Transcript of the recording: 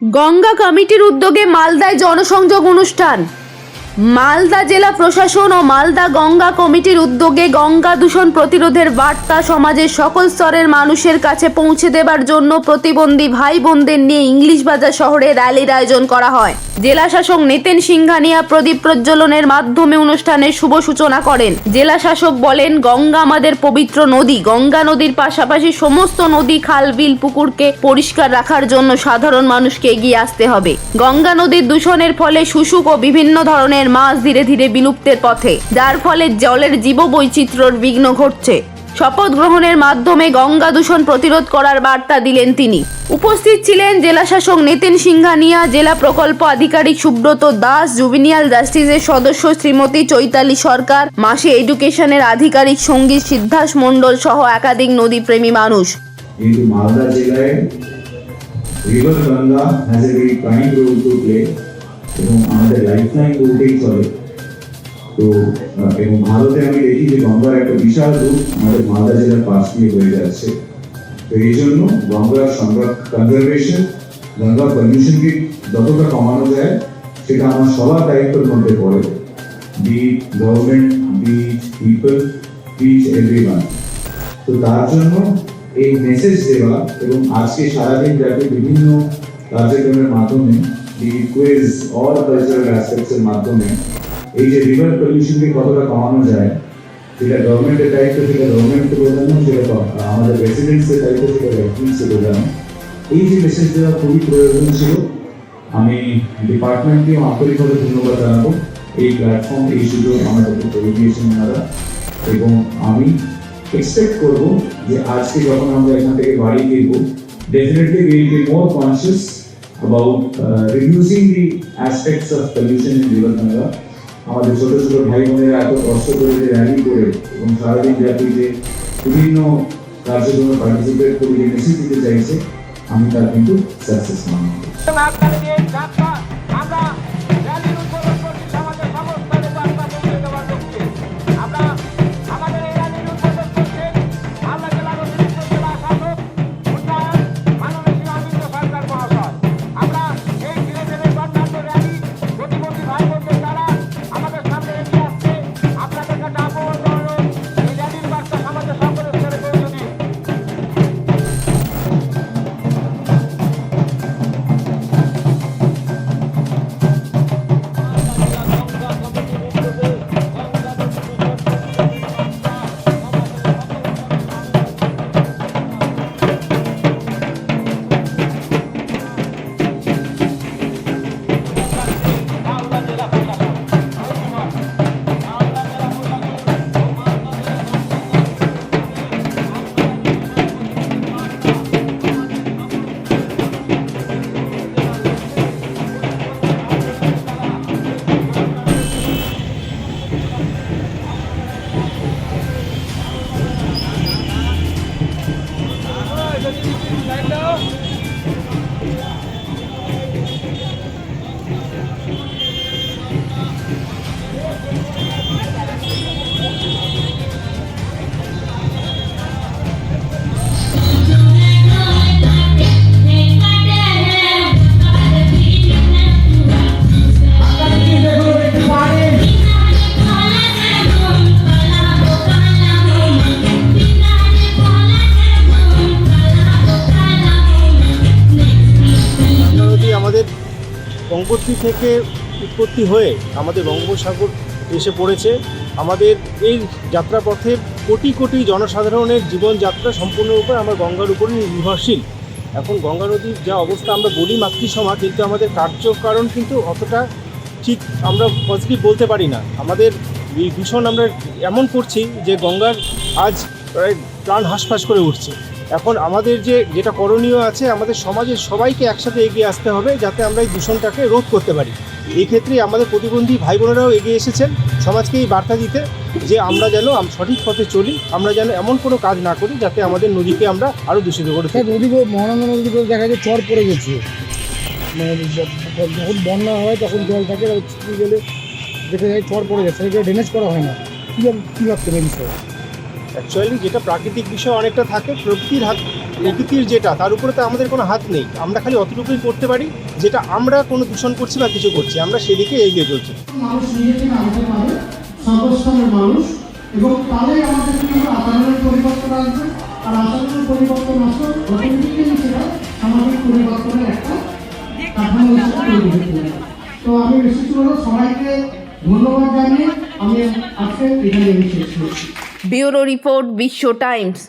গঙ্গা কমিটির উদ্যোগে মালদায় জনসংযোগ অনুষ্ঠান। মালদা জেলা প্রশাসন ও মালদা গঙ্গা কমিটির উদ্যোগে গঙ্গা দূষণ প্রতিরোধের বার্তা সমাজের সকল স্তরের মানুষের কাছে পৌঁছে দেবার জন্য প্রতিবন্ধী ভাই বোনদের নিয়ে ইংলিশ বাজার শহরে র্যালির আয়োজন করা হয়। জেলা শাসক নিতেন সিংঘানিয়া প্রদীপ প্রজ্বলনের মাধ্যমে অনুষ্ঠানের শুভ সূচনা করেন। জেলা শাসক বলেন, গঙ্গা আমাদের পবিত্র নদী। গঙ্গা নদীর পাশাপাশি সমস্ত নদী, খাল, বিল, পুকুরকে পরিষ্কার রাখার জন্য সাধারণ মানুষকে এগিয়ে আসতে হবে। গঙ্গা নদীর দূষণের ফলে শুশুক ও বিভিন্ন ধরনের মাছ ধীরে ধীরে বিলুপ্তের পথে, যার ফলে জলের জীববৈচিত্র্যর বিঘ্ন ঘটছে। শপথ গ্রহণের মাধ্যমে গঙ্গা দূষণ প্রতিরোধ করার বার্তা দিলেন তিনি। উপস্থিত ছিলেন জেলাশাসক নিতিন সিংঘানিয়া জেলা প্রকল্প আধিকারিক সুব্রত দাস, জুবিনিয়াল জাস্টিসের সদস্য শ্রীমতী চৈতালি সরকার, মাসে এডুকেশনের আধিকারিক সংগীত সিদ্ধাস মণ্ডল সহ একাধিক মানুষ। রোল টু প্লে এবং আমাদের লাইফ লাইন বলতেই চলে। তো এবং ভারতে আমি দেখি যে গঙ্গার একটা বিশাল রূপ আমাদের মালদা জেলার পাশ দিয়ে বয়ে যাচ্ছে। তো এই জন্য গঙ্গার কনজারভেশন গঙ্গা পলিউশনকে যতটা কমানো যায়, সেটা আমার সবার দায়িত্বের মধ্যে পড়ে। By government by people by each everyone তো তার জন্য এই মেসেজ দেওয়া এবং আজকে সারাদিন ব্যাপী বিভিন্ন কার্যক্রমের মাধ্যমে the quiz all cultural aspects এর মাধ্যমে এই যে রিভার পলিউশনকে কতটা কমানো যায় সেটা গভর্নমেন্টের দায়িত্ব সেটা গভর্নমেন্টকে বোঝানো সেটা ক- আমাদের রেসিডেন্টসের দায়িত্ব সেটা রেসিডেন্টসকে বোঝানো এই যে মেসেজ দেওয়া খুবই প্রয়োজন ছিল আমি ডিপার্টমেন্টকেও আন্তরিকভাবে ধন্যবাদ জানাব এই প্ল্যাটফর্ম এই সুযোগ আমাদেরকে করে দিয়েছেন ওনারা এবং আমি এক্সপেক্ট করব যে আজকে যখন আমরা এখান থেকে বাড়ি ফিরবো definitely will be more conscious about reducing the aspects of pollution in river Ganga আমাদের ছোট ছোট ভাই বোনেরা এত কষ্ট করে যে র্যালি করে এবং সারাদিন ব্যাপী যে বিভিন্ন কার্যক্রমে পার্টিসিপেট করে যে মেসেজ দিতে চাইছে আমি তার কিন্তু সাকসেস মানি গঙ্গোত্রী থেকে উৎপত্তি হয়ে আমাদের বঙ্গোপসাগর এসে পড়েছে। আমাদের এই যাত্রাপথে কোটি কোটি জনসাধারণের জীবনযাত্রা সম্পূর্ণরূপে আমার গঙ্গার উপরই নির্ভরশীল। এখন গঙ্গা নদীর যা অবস্থা, আমরা বলি মাতৃসমা কিন্তু আমাদের কার্যকারণ কিন্তু অতটা ঠিক আমরা পজিটিভ বলতে পারি না। আমাদের দূষণ আমরা এমন করছি যে গঙ্গার আজ প্রায় প্রাণ হাঁসফাঁস করে উঠছে। এখন আমাদের যে যেটা করণীয় আছে, আমাদের সমাজের সবাইকে একসাথে এগিয়ে আসতে হবে যাতে আমরা এই দূষণটাকে রোধ করতে পারি। এই ক্ষেত্রে আমাদের প্রতিবন্ধী ভাই বোনেরাও এগিয়ে এসেছেন সমাজকে এই বার্তা দিতে যে আমরা যেন সঠিক পথে চলি, আমরা যেন এমন কোনো কাজ না করি যাতে আমাদের নদীকে আমরা আরও দূষিত করি তুলি। নদীগুলো মহানন্দা নদীগুলো দেখা যায় চর পড়ে গেছে। মানে যখন বন্যা হয় তখন জল থাকে গেলে দেখা যায় চর পড়ে গেছে সেগুলো ড্রেনেজ করা হয় না। কী কী এই বিষয়ে? অ্যাকচুয়ালি যেটা প্রাকৃতিক বিষয় অনেকটা থাকে, প্রকৃতির হাত, প্রকৃতির যেটা, তার উপরে তো আমাদের কোনো হাত নেই। আমরা খালি অতটুকুই করতে পারি যেটা আমরা কোনো দূষণ করছি বা কিছু করছি। আমরা সেদিকে এগিয়ে চলছি। আমি ধন্যবাদ জানিয়ে আমি আজকে এখানে শেষ করছি। Bureau report Biswa Times.